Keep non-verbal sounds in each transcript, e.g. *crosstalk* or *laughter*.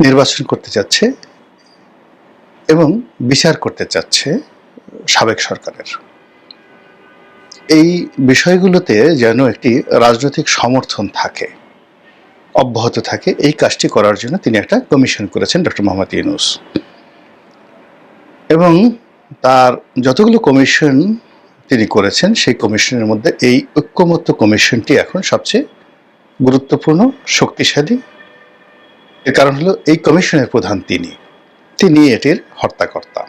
নির্বাচন করতে যাচ্ছে এবং বিচার করতে চাচ্ছে সাবেক সরকারের। এই বিষয়গুলোতে যেন একটি রাজনৈতিক সমর্থন থাকে, অব্যাহত থাকে, এই কাজটি করার জন্য তিনি একটা কমিশন করেছেন ডক্টর মোহাম্মদ ইউনুস। এবং তার যতগুলো কমিশন তিনি করেছেন, সেই কমিশনের মধ্যে এই ঐক্যমত্য কমিশনটি এখন সবচেয়ে গুরুত্বপূর্ণ, শক্তিশালী এর কারণ হলো এই কমিশনের প্রধান তিনি। তিনি এটির হর্তাকর্তা।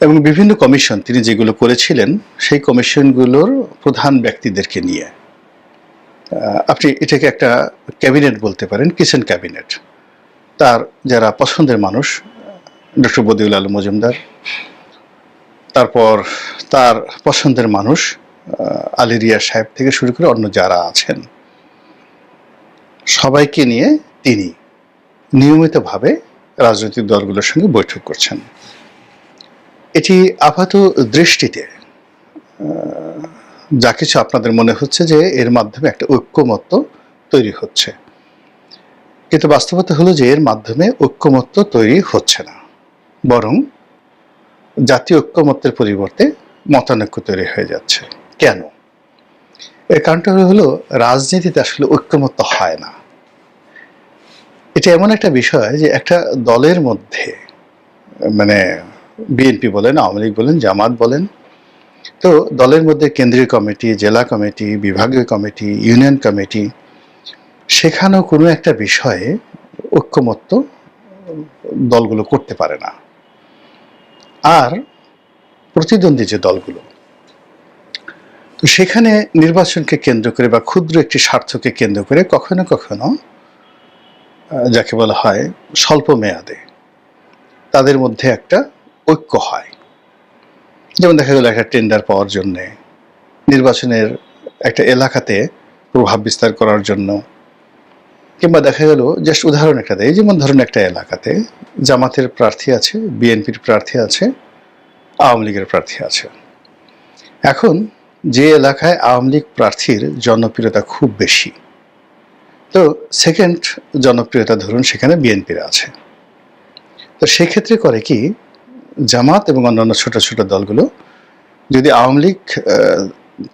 এবং বিভিন্ন কমিশন তিনি যেগুলো করেছিলেন সেই কমিশনগুলোর প্রধান ব্যক্তিদেরকে নিয়ে। আপনি এটাকে একটা ক্যাবিনেট বলতে পারেন কিচেন ক্যাবিনেট। তার যারা পছন্দের মানুষ ডক্টর বদিউল আলম মজুমদার তারপর তার পছন্দের মানুষ আহ, আলী রিয়া সাহেব থেকে শুরু করে অন্য যারা আছেন সবাইকে নিয়ে তিনি নিয়মিতভাবে রাজনৈতিক দলগুলোর সঙ্গে বৈঠক করছেন। এটি আপাত দৃষ্টিতে যা কিছু আপনাদের মনে হচ্ছে যে এর মাধ্যমে একটা ঐক্যমত্য তৈরি হচ্ছে। কিন্তু বাস্তবতা হলো যে এর মাধ্যমে ঐক্যমত্য তৈরি হচ্ছে না। বরং জাতীয় ঐক্যমত্যের পরিবর্তে মতানৈক্য তৈরি হয়ে যাচ্ছে। কেন? এর কারণটা হলো রাজনীতিতে আসলে ঐক্যমত্য হয় না। এটা এমন একটা বিষয় যে একটা দলের মধ্যে মানে বিএনপি বলেন, আওয়ামী লীগ বলেন, জামাত বলেন, তো দলের মধ্যে কেন্দ্রীয় কমিটি, জেলা কমিটি, বিভাগীয় কমিটি, ইউনিয়ন কমিটি, সেখানেও কোনো একটা বিষয়ে ঐক্যমত্য দলগুলো করতে পারে না। আর প্রতিদ্বন্দ্বী যে দলগুলো, তো সেখানে নির্বাচনকে কেন্দ্র করে বা ক্ষুদ্র একটি স্বার্থকে কেন্দ্র করে কখনো কখনো যাকে বলা হয় স্বল্প মেয়াদে, তাদের মধ্যে একটা ঐক্য হয়। যেমন দেখা গেল একটা টেন্ডার পাওয়ার জন্যে, নির্বাচনের একটা এলাকাতে প্রভাব বিস্তার করার জন্য, কিংবা দেখা গেল জাস্ট উদাহরণ একটা দেয় যেমন ধরুন একটা এলাকাতে জামাতের প্রার্থী আছে, বিএনপির প্রার্থী আছে, আওয়ামী লীগের প্রার্থী আছে। এখন যে এলাকায় আওয়ামী লীগ প্রার্থীর জনপ্রিয়তা খুব বেশি তো সেকেন্ড জনপ্রিয়তা ধরুন সেখানে বিএনপির আছে। তো সেক্ষেত্রে করে কি, জামাত এবং অন্যান্য ছোট ছোট দলগুলো যদি আওয়ামী লীগ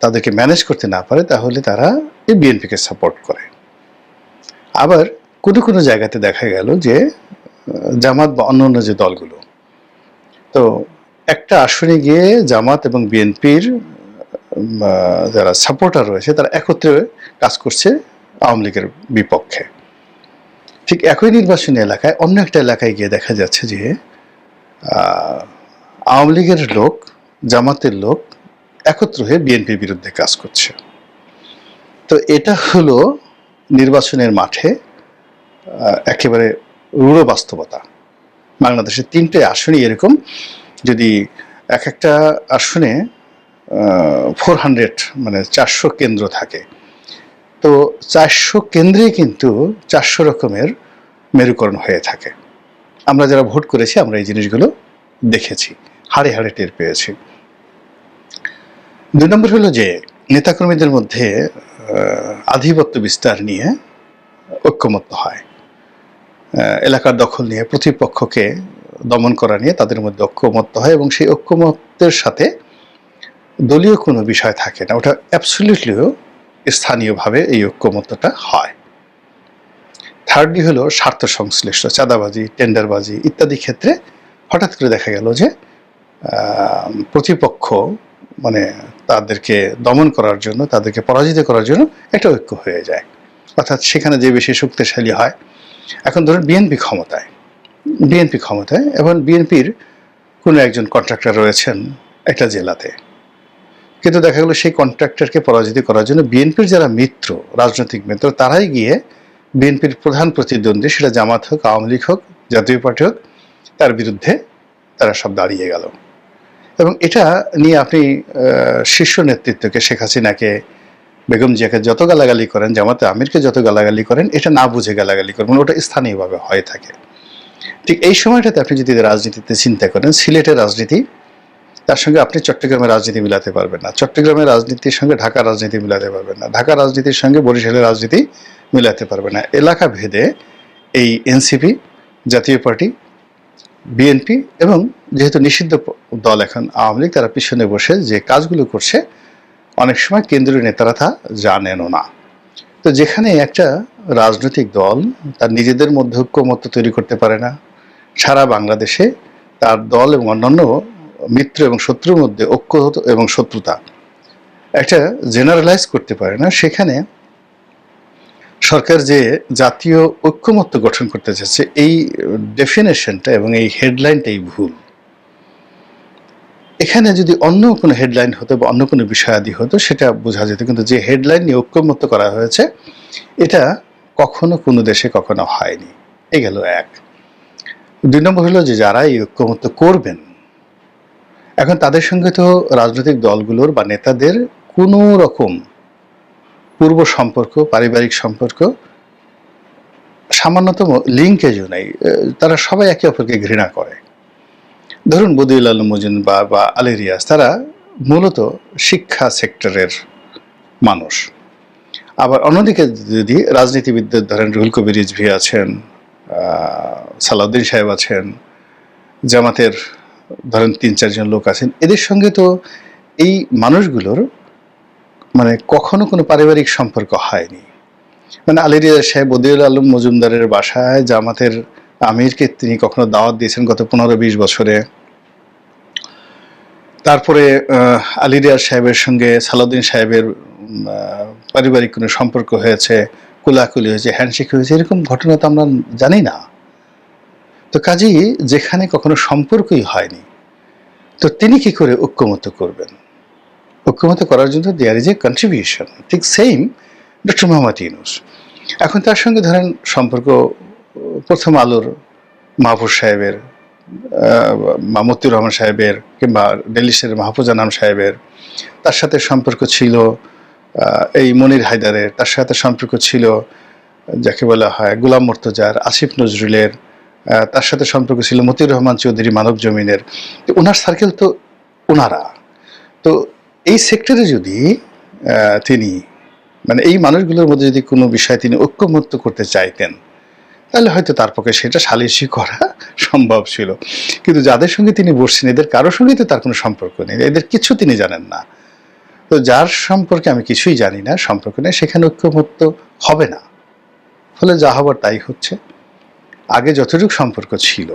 তাদেরকে ম্যানেজ করতে না পারে, তাহলে তারা এই বিএনপিকে সাপোর্ট করে। আবার কোনো কোনো জায়গাতে দেখা গেল যে জামাত বা অন্য অন্য যে দলগুলো, তো একটা আসনে গিয়ে জামাত এবং বিএনপির যারা সাপোর্টার রয়েছে, তারা একত্রে কাজ করছে আওয়ামী লীগের বিপক্ষে। ঠিক একই নির্বাচনী এলাকায় অন্য একটা এলাকায় গিয়ে দেখা যাচ্ছে যে আওয়ামী লীগের লোক, জামাতের লোক একত্র হয়ে বিএনপির বিরুদ্ধে কাজ করছে। তো এটা হলো নির্বাচনের মাঠে একেবারে রূঢ় বাস্তবতা। বাংলাদেশের তিনটে আসনই এরকম। যদি এক একটা আসনে ফোর হান্ড্রেড মানে চারশো কেন্দ্র থাকে তো চারশো কেন্দ্রে কিন্তু চারশো রকমের মেরুকরণ হয়ে থাকে। আমরা যারা ভোট করেছি, আমরা এই জিনিসগুলো দেখেছি, হাড়ে হাড়ে টের পেয়েছি। দুই নম্বর হলো যে, নেতাকর্মীদের মধ্যে আধিপত্য বিস্তার নিয়ে ঐক্যমত্য হয়। এলাকার দখল নিয়ে, প্রতিপক্ষকে দমন করা নিয়ে তাদের মধ্যে ঐক্যমত্য হয় এবং সেই ঐক্যমত্যের সাথে দলীয় কোনো বিষয় থাকে না। ওটা অ্যাবসলিউটলিও স্থানীয়ভাবে এই ঐক্যমত্যটা হয়। থার্ডলি হলো স্বার্থ সংশ্লিষ্ট, চাঁদাবাজি, টেন্ডারবাজি ইত্যাদি ক্ষেত্রে হঠাৎ করে দেখা গেল যে প্রতিপক্ষ মানে তাদেরকে দমন করার জন্য, তাদেরকে পরাজিত করার জন্য একটা ঐক্য হয়ে যায়। অর্থাৎ সেখানে যে বেশি শক্তিশালী হয়। এখন ধরুন বিএনপি ক্ষমতায়। বিএনপি ক্ষমতায় এবং বিএনপির কোনো একজন কন্ট্রাক্টর রয়েছেন একটা জেলাতে। কিন্তু দেখা গেলো সেই কন্ট্রাক্টরকে পরাজিত করার জন্য বিএনপির যারা মিত্র, রাজনৈতিক মিত্র, তারাই গিয়ে বিএনপির প্রধান প্রতিদ্বন্দ্বী সেটা জামাত হোক, আওয়ামী লীগ হোক, জাতীয় পার্টি হোক, তার বিরুদ্ধে তারা সব দাঁড়িয়ে গেল। এবং এটা নিয়ে আপনি শীর্ষ নেতৃত্বকে, শেখ হাসিনাকে, বেগম জিয়াকে যত গালাগালি করেন, জামাতে আমিরকে যত গালাগালি করেন, এটা না বুঝে গালাগালি করেন, ওটা স্থানীয়ভাবে হয়ে থাকে। ঠিক এই সময়টাতে আপনি যদি রাজনীতিতে চিন্তা করেন, সিলেটের রাজনীতি তার সঙ্গে আপনি চট্টগ্রামের রাজনীতি মিলাতে পারবেন না। চট্টগ্রামের রাজনীতির সঙ্গে ঢাকার রাজনীতি মিলাতে পারবেন না। ঢাকার রাজনীতির সঙ্গে বরিশালের রাজনীতি মিলাতে পারবেন না। এলাকা ভেদে এই এনসিপি, জাতীয় পার্টি, বিএনপি এবং যেহেতু নিষিদ্ধ দল এখন আওয়ামী লীগ, তারা পিছনে বসে যে কাজগুলো করছে, অনেক সময় কেন্দ্রীয় নেতারা তা জানেনও না। তো যেখানে একটা রাজনৈতিক দল তার নিজেদের মধ্যে ঐক্যমত্য তৈরি করতে পারে না, সারা বাংলাদেশে তার দল এবং অন্যান্য মিত্র এবং শত্রুর মধ্যে ঐক্য এবং শত্রুতা একটা জেনারেলাইজ করতে পারে না। সেখানে সরকার যে জাতীয় ঐক্যমত্য গঠন করতে চাচ্ছে, এই ডেফিনেশনটা এবং এই হেডলাইনটাই ভুল। এখানে যদি অন্য কোনো হেডলাইন হতো বা অন্য কোনো বিষয়াদি হতো, সেটা বোঝা যেত। কিন্তু যে হেডলাইন নিয়ে ঐক্যমত্য করা হয়েছে, এটা কখনো কোনো দেশে কখনো হয়নি। এ গেল এক। দুই নম্বর হলো যে যারা এই ঐক্যমত্য করবেন এখন তাদের সঙ্গে তো রাজনৈতিক দলগুলোর বা নেতাদের কোনো রকম পূর্ব সম্পর্ক, পারিবারিক সম্পর্ক, সামান্যতম লিঙ্কেজও নেই। তারা সবাই একে অপরকে ঘৃণা করে। ধরুন বদিউল আলম মজিন বা বা আলী রিয়াজ, তারা মূলত শিক্ষা সেক্টরের মানুষ। আবার অন্যদিকে যদি রাজনীতিবিদদের ধরেন রুহুল কবির রিজভি আছেন সালাউদ্দিন সাহেব আছেন, জামাতের ধরেন তিন চারজন লোক আছেন এদের সঙ্গে তো এই মানুষগুলোর মানে কখনো কোনো পারিবারিক সম্পর্ক হয়নি। মানে আলী রিয়াজ সাহেব বদিউল আলম মজুমদারের বাসায় জামাতের আমিরকে তিনি কখনো দাওয়াত দিয়েছেন গত পনেরো বিশ বছরে। তারপরে আহ, আলী রিয়াজ সাহেবের সঙ্গে সালাউদ্দিন সাহেবের পারিবারিক কোনো সম্পর্ক হয়েছে কুলাকুলি হয়েছে হ্যান্ডশেক হয়েছে এরকম ঘটনা তো আমরা জানি না। তো কাজেই যেখানে কখনো সম্পর্কই হয়নি, তো তিনি কি করে ঐক্যমত করবেন? ঐক্যমত করার জন্য দেয়ার ইজ এ কন্ট্রিবিউশন ঠিক সেম ডক্টর মোহাম্মদ ইউনুস এখন তার সঙ্গে ধরেন সম্পর্ক, প্রথম আলোর মাহফুজ সাহেবের মতিউর রহমান সাহেবের কিংবা ডেলিসের মাহফুজা নাম সাহেবের, তার সাথে সম্পর্ক ছিল এই মনির হায়দারের, তার সাথে সম্পর্ক ছিল, যাকে বলা হয় গোলাম মর্তজার, আসিফ নজরুলের তার সাথে সম্পর্ক ছিল মতিউর রহমান চৌধুরী মানব জমিনের। ওনার সার্কেল তো ওনারা। তো এই সেক্টরে যদি তিনি মানে এই মানুষগুলোর মধ্যে যদি কোনো বিষয়ে তিনি ঐক্যমত্য করতে চাইতেন, তাহলে হয়তো তার পক্ষে সেটা সালিশি করা *laughs* সম্ভব ছিল। কিন্তু যাদের সঙ্গে তিনি বসছেন, এদের কারোর সঙ্গে তো তার কোনো সম্পর্ক নেই, এদের কিছু তিনি জানেন না। তো যার সম্পর্কে আমি কিছুই জানি না, সম্পর্ক নেই, সেখানে ঐক্যমত্য হবে না। ফলে যা হবার তাই হচ্ছে। আগে যতটুকু সম্পর্ক ছিল,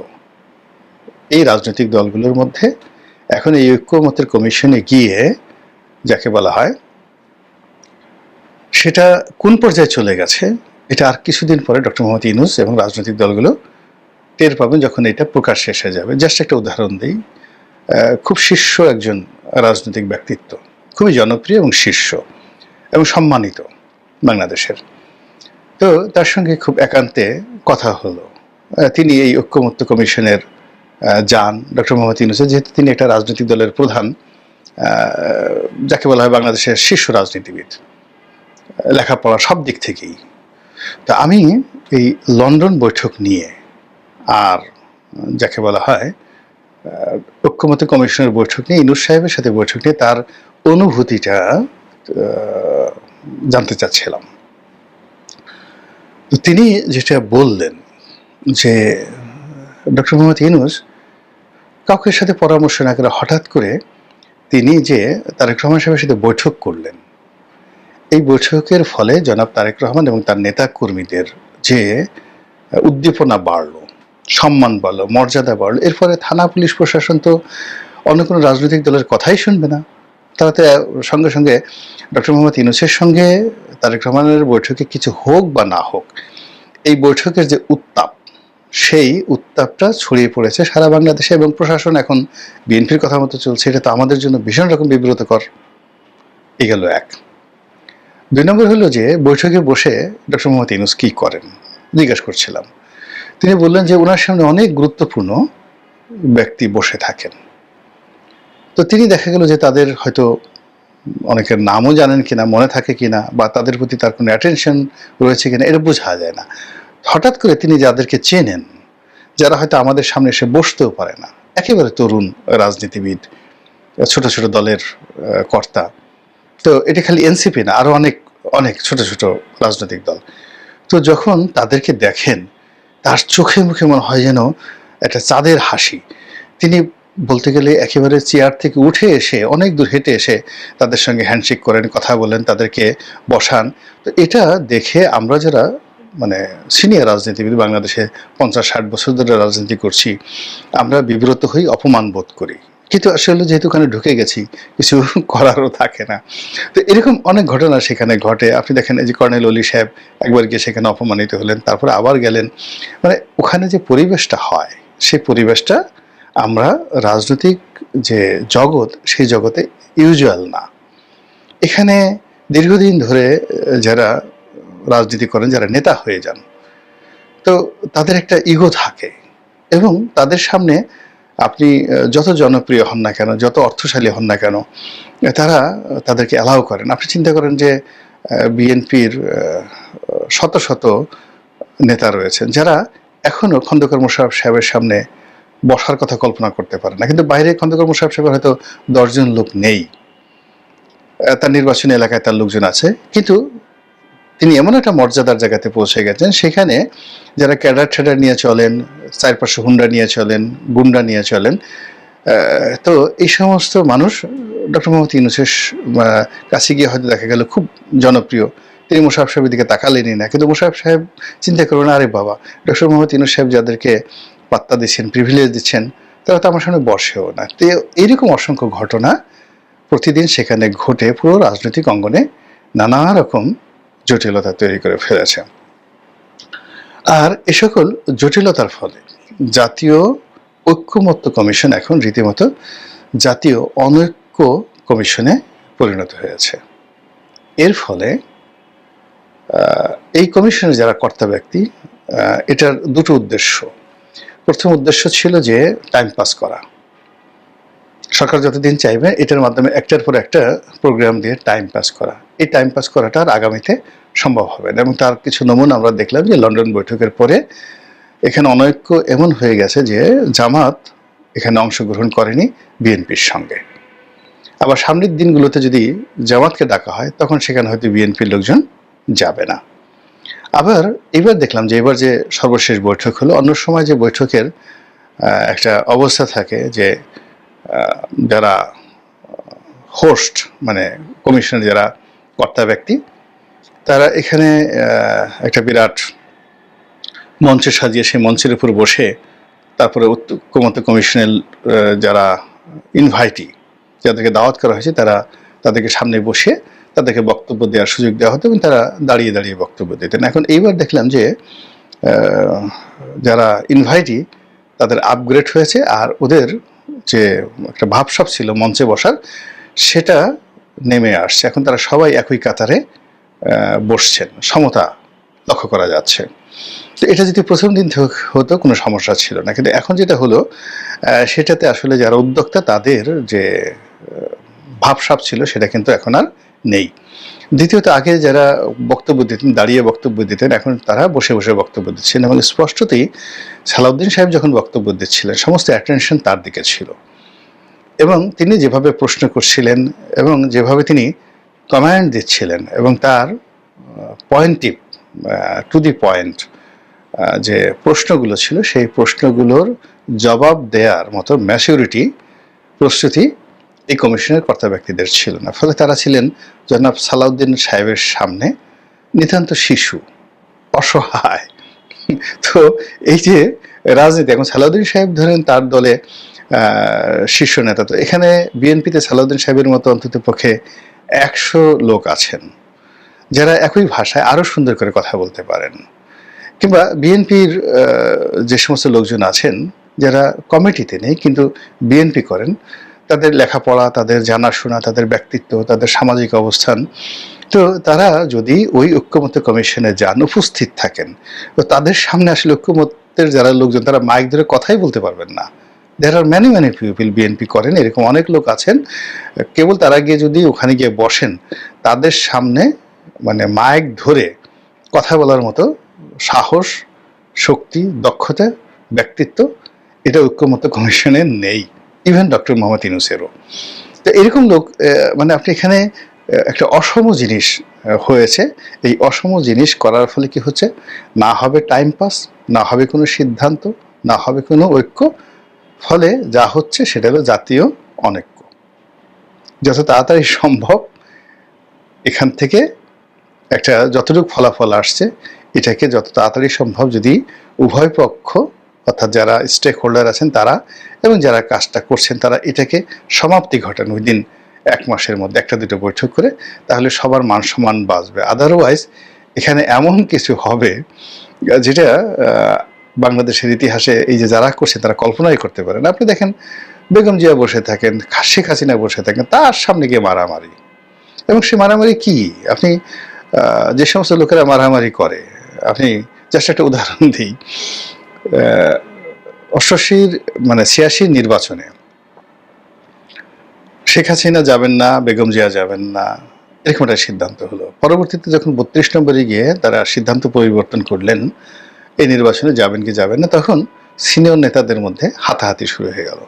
এই রাজনৈতিক দলগুলোর মধ্যে এখন এই ঐক্যমতের কমিশনে গিয়ে যাকে বলা হয়, সেটা কোন পর্যায়ে চলে গেছে, এটা আর কিছুদিন পরে ডক্টর মোহাম্মদ ইনুস এবং রাজনৈতিক দলগুলো টের পাবেন যখন এটা প্রকাশ শেষ হয়ে যাবে। জাস্ট একটা উদাহরণ দিই খুব শীর্ষ একজন রাজনৈতিক ব্যক্তিত্ব, খুবই জনপ্রিয় এবং শীর্ষ এবং সম্মানিত বাংলাদেশের। তো তার সঙ্গে খুব একান্তে কথা হলো। তিনি এই ঐক্যমত্য কমিশনের যান ডক্টর মোহাম্মদ ইউনুসের, যেহেতু তিনি একটা রাজনৈতিক দলের প্রধান যাকে বলা হয় বাংলাদেশের শীর্ষ রাজনীতিবিদ, লেখাপড়া সব দিক থেকেই। তা আমি এই লন্ডন বৈঠক নিয়ে আর যাকে বলা হয় ঐক্যমত্য কমিশনের বৈঠক নিয়ে, ইনুস সাহেবের সাথে বৈঠক নিয়ে তার অনুভূতিটা জানতে চাচ্ছিলাম। তিনি যেটা বললেন যে ডক্টর মোহাম্মদ ইউনুস কাউকে সাথে পরামর্শ না করে হঠাৎ করে তিনি যে তারেক রহমান সাহেবের সাথে বৈঠক করলেন, এই বৈঠকের ফলে জনাব তারেক রহমান এবং তার নেতা কর্মীদের যে উদ্দীপনা বাড়ল, সম্মান বাড়লো, মর্যাদা বাড়লো এর ফলে থানা পুলিশ প্রশাসন তো অন্য কোনো রাজনৈতিক দলের কথাই শুনবে না। তারা তো সঙ্গে সঙ্গে ডক্টর মোহাম্মদ ইউনুসের সঙ্গে তারেক রহমানের বৈঠকে কিছু হোক বা না হোক, এই বৈঠকের যে উত্তাপ সেই উত্তাপটা ছড়িয়ে পড়েছে সারা বাংলাদেশে এবং প্রশাসন এখন বিএনপির কথা মতো চলছে। এটা তো আমাদের জন্য ভীষণ রকম বিব্রতকর। এ গেল এক। দুই নম্বর হলো যে, বৈঠকে বসে ডক্টর মোহাম্মদ ইউনুস কি করেন? জিজ্ঞাসা করছিলাম। তিনি বললেন যে, ওনার সামনে অনেক গুরুত্বপূর্ণ ব্যক্তি বসে থাকেন। তো তিনি দেখা গেল যে, তাদের হয়তো অনেকের নামও জানেন কিনা, মনে থাকে কিনা, বা তাদের প্রতি তার কোনো অ্যাটেনশন রয়েছে কিনা, এটা বোঝা যায় না। হঠাৎ করে তিনি যাদেরকে চেনেন, যারা হয়তো আমাদের সামনে এসে বসতেও পারে না, একেবারে তরুণ রাজনীতিবিদ, ছোট ছোট দলের কর্তা। তো এটা খালি এনসিপি না আরও অনেক অনেক ছোট ছোট রাজনৈতিক দল। তো যখন তাদেরকে দেখেন, তার চোখে মুখে মনে হয় যেন একটা চাঁদের হাসি। তিনি বলতে গেলে একেবারে চেয়ার থেকে উঠে এসে, অনেক দূর হেঁটে এসে তাদের সঙ্গে হ্যান্ডশেক করেন, কথা বলেন, তাদেরকে বসান। তো এটা দেখে আমরা যারা মানে সিনিয়র রাজনীতিবিদ বাংলাদেশে পঞ্চাশ ষাট বছর ধরে রাজনীতি করছি, আমরা বিব্রত হই, অপমান বোধ করি। কিন্তু আসলে যেহেতু ওখানে ঢুকে গেছি, কিছু *laughs* করারও থাকে না। তো এরকম অনেক ঘটনা সেখানে ঘটে। আপনি দেখেন এই যে কর্নেল অলি সাহেব একবার গিয়ে সেখানে অপমানিত হলেন, তারপরে আবার গেলেন। মানে ওখানে যে পরিবেশটা হয় সেই পরিবেশটা আমরা রাজনৈতিক যে জগৎ, সেই জগতে ইউজুয়াল না। এখানে দীর্ঘদিন ধরে যারা রাজনীতি করেন যারা নেতা হয়ে যান। তো তাদের একটা ইগো থাকে এবং তাদের সামনে আপনি যত জনপ্রিয় হন না কেন, যত অর্থশালী হন না কেন, তারা তাদেরকে অ্যালাউ করেন। আপনি চিন্তা করেন যে বিএনপির শত শত নেতা রয়েছেন যারা এখনও খন্দকার মোশারফ সাহেবের সামনে বসার কথা কল্পনা করতে পারে না। কিন্তু বাইরে খন্দকার মোশারফ সাহেবের হয়তো দশজন লোক নেই। তার নির্বাচনী এলাকায় তার লোকজন আছে। কিন্তু তিনি এমন একটা মর্যাদার জায়গাতে পৌঁছে গেছেন, সেখানে যারা ক্যাডার ঠেডার নিয়ে চলেন, চারপাশে হুন্ডা নিয়ে চলেন, গুন্ডা নিয়ে চলেন তো এই সমস্ত মানুষ ডক্টর মোহাম্মদ ইউনুসের কাছে গিয়ে হয়তো দেখা গেল খুব জনপ্রিয়। তিনি মুশারফ সাহেবের দিকে তাকালেনই না, কিন্তু মুশারফ সাহেব চিন্তা করবেন, আরে বাবা, ডক্টর মোহাম্মদ ইউনুস সাহেব যাদেরকে পাত্তা দিচ্ছেন প্রিভিলেজ দিচ্ছেন, তারা তো আমার সামনে বসেও না। তো এইরকম অসংখ্য ঘটনা প্রতিদিন সেখানে ঘটে, পুরো রাজনৈতিক অঙ্গনে নানা রকম জটিলতা তৈরি করে ফেলেছে। আর এ সকল জটিলতার ফলে জাতীয় ঐক্যমত্য কমিশন এখন রীতিমতো জাতীয় অনৈক্য কমিশনে পরিণত হয়েছে। এর ফলে এই কমিশনের যারা কর্তা ব্যক্তি এটার দুটো উদ্দেশ্য। প্রথম উদ্দেশ্য ছিল যে টাইম পাস করা। সরকার যতদিন চাইবে, এটার মাধ্যমে একটার পর একটা প্রোগ্রাম দিয়ে টাইম পাস করা। এই টাইম পাস করাটা আর আগামীতে সম্ভব হবে না। এবং তার কিছু নমুনা আমরা দেখলাম যে লন্ডন বৈঠকের পরে এখানে অনৈক্য এমন হয়ে গেছে যে জামাত এখানে অংশগ্রহণ করেনি বিএনপির সঙ্গে। আবার সামনের দিনগুলোতে যদি জামাতকে ডাকা হয়, তখন সেখানে হয়তো বিএনপির লোকজন যাবে না। আবার এবার দেখলাম যে এবার যে সর্বশেষ বৈঠক হলো, অন্য সময় যে বৈঠকের একটা অবস্থা থাকে যে যারা হোস্ট মানে কমিশনের যারা কর্তা ব্যক্তি তারা এখানে একটা বিরাট মঞ্চ সাজিয়ে সেই মঞ্চের উপর বসে তারপরে ঐক্যমত্য কমিশনের যারা ইনভাইটি যাদেরকে দাওয়াত করা হয়েছে, তারা তাদেরকে সামনে বসে তাদেরকে বক্তব্য দেওয়ার সুযোগ দেওয়া হতো এবং তারা দাঁড়িয়ে দাঁড়িয়ে বক্তব্য দিতেন। এখন এইবার দেখলাম যে যারা ইনভাইটি তাদের আপগ্রেড হয়েছে আর ওদের যে একটা ভাবসাব ছিল মঞ্চে বসার, সেটা নেমে আসছে। এখন তারা সবাই একই কাতারে বসছেন। সমতা লক্ষ্য করা যাচ্ছে। তো এটা যদি প্রথম দিন থেকে, হতো কোনো সমস্যা ছিল না। কিন্তু এখন যেটা হলো সেটাতে আসলে যারা উদ্যোক্তা, তাদের যে ভাবসাপ ছিল, সেটা কিন্তু এখন আর নেই। দ্বিতীয়ত, আগে যারা বক্তব্য দিতেন, দাঁড়িয়ে বক্তব্য দিতেন, এখন তারা বসে বসে বক্তব্য দিচ্ছেন এবং স্পষ্টতই সালাউদ্দিন সাহেব যখন বক্তব্য দিচ্ছিলেন, সমস্ত অ্যাটেনশন তার দিকে ছিল। এবং তিনি যেভাবে প্রশ্ন করছিলেন এবং যেভাবে তিনি কমান্ড দিচ্ছিলেন এবং তার পয়েন্টিভ টু দি পয়েন্ট যে প্রশ্নগুলো ছিল সেই প্রশ্নগুলোর জবাব দেওয়ার মতো ম্যাচিউরিটি প্রস্তুতি এই কমিশনের কর্তা ব্যক্তিদের ছিল না। ফলে তারা ছিলেন জনাব সালাউদ্দিন সাহেবের সামনে নিতান্ত শিশু, অসহায়। তো এই যে রাজনীতি, এখন সালাউদ্দিন সাহেব ধরেন তার দলে শীর্ষ নেতা। তো এখানে বিএনপিতে সালাউদ্দিন সাহেবের মতো অন্তত পক্ষে একশো লোক আছেন, যারা একই ভাষায় আরও সুন্দর করে কথা বলতে পারেন। কিংবা বিএনপির যে সমস্ত লোকজন আছেন, যারা কমিটিতে নেই, কিন্তু বিএনপি করেন, তাদের লেখাপড়া, তাদের জানাশোনা, তাদের ব্যক্তিত্ব, তাদের সামাজিক অবস্থান। তো তারা যদি ওই ঐক্যমত্য কমিশনে যান, উপস্থিত থাকেন, তো তাদের সামনে আসলে ঐক্যমত্যের যারা লোকজন, তারা মাইক ধরে কথাই বলতে পারবেন না। There are many many people BNP করেন, এরকম অনেক লোক আছেন। কেবল তারা গিয়ে যদি ওখানে গিয়ে বসেন, তাদের সামনে মানে মাইক ধরে কথা বলার মতো সাহস, শক্তি, দক্ষতা, ব্যক্তিত্ব, এটা ঐক্যমত্য কমিশনে নেই। ইভেন ডক্টর মোহাম্মদ ইনুসেরও তো এরকম লোক মানে আপনি এখানে একটা অসম জিনিস হয়েছে। এই অসম জিনিস করার ফলে কি হচ্ছে? না হবে টাইম পাস না হবে কোনো সিদ্ধান্ত, না হবে কোনো ঐক্য ফলে যা হচ্ছে সেটা হলো জাতীয় অনৈক্য। যত তাড়াতাড়ি সম্ভব এখান থেকে একটা যতটুকু ফলাফল আসছে, এটাকে যত তাড়াতাড়ি সম্ভব যদি উভয় পক্ষ অর্থাৎ যারা স্টেক হোল্ডার আছেন তারা এবং যারা কাজটা করছেন তারা এটাকে সমাপ্তি ঘটান ওই দিন এক মাসের মধ্যে, একটা দুটো বৈঠক করে, তাহলে সবার মান সম্মান বাঁচবে। আদারওয়াইজ এখানে এমন কিছু হবে যেটা বাংলাদেশের ইতিহাসে এই যে যারা করছে, তারা কল্পনাই করতে পারেন আপনি দেখেন, বেগম জিয়া বসে থাকেন, শেখ হাসিনা বসে থাকেন, তার সামনে গিয়ে মারামারি। এবং সে মারামারি কি? আপনি যে সমস্ত লোকেরা মারামারি করে, আপনি জাস্ট একটা উদাহরণ দিই। অষ্টআশির মানে ছিয়াশির নির্বাচনে শেখ হাসিনা যাবেন না, বেগম জিয়া যাবেন না, এরকম একটা সিদ্ধান্ত হলো। পরবর্তীতে যখন বত্রিশ নম্বরে গিয়ে তারা সিদ্ধান্ত পরিবর্তন করলেন এই নির্বাচনে যাবেন কি যাবেন না, তখন সিনিয়র নেতাদের মধ্যে হাতাহাতি শুরু হয়ে গেল।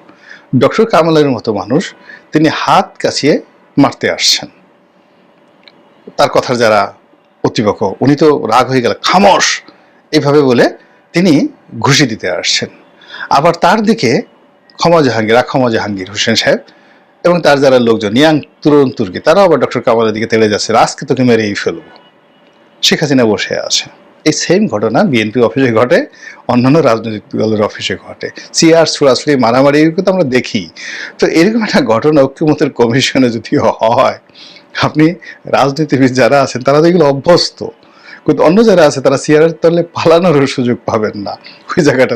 ডক্টর কামালের মতো মানুষ, তিনি হাত কাছিয়ে মারতে আসছেন। তার কথার যারা প্রতিপক্ষ উনি তো রাগ হয়ে গেল, খামোশ! এইভাবে বলে তিনি ঘুষি দিতে আসছেন। আবার তার দিকে ক্ষমা জাহাঙ্গীর আক্ষমা জাহাঙ্গীর হোসেন সাহেব এবং তার যারা লোকজন, ইয়াং তরুণ তুর্কি তারাও আবার ডক্টর কামালের দিকে তেড়ে যাচ্ছে, আজকে তোকে মেরেই ফেলব। শেখ হাসিনা বসে আছে। এই সেম ঘটনা বিএনপি অফিসে ঘটে, অন্যান্য রাজনৈতিক দলের অফিসে ঘটে। সিআর সুরাসুরি মারামারি এগুলো তো আমরা দেখি। তো এরকম একটা ঘটনা ঐক্যমতের কমিশনে যদি হয়, আপনি রাজনীতিবিদ যারা আছেন, তারা তো এগুলো অভ্যস্ত। কিন্তু অন্য যারা আছে, তারা সিআর তলে পালানোর সুযোগ পাবেন না। ওই জায়গাটা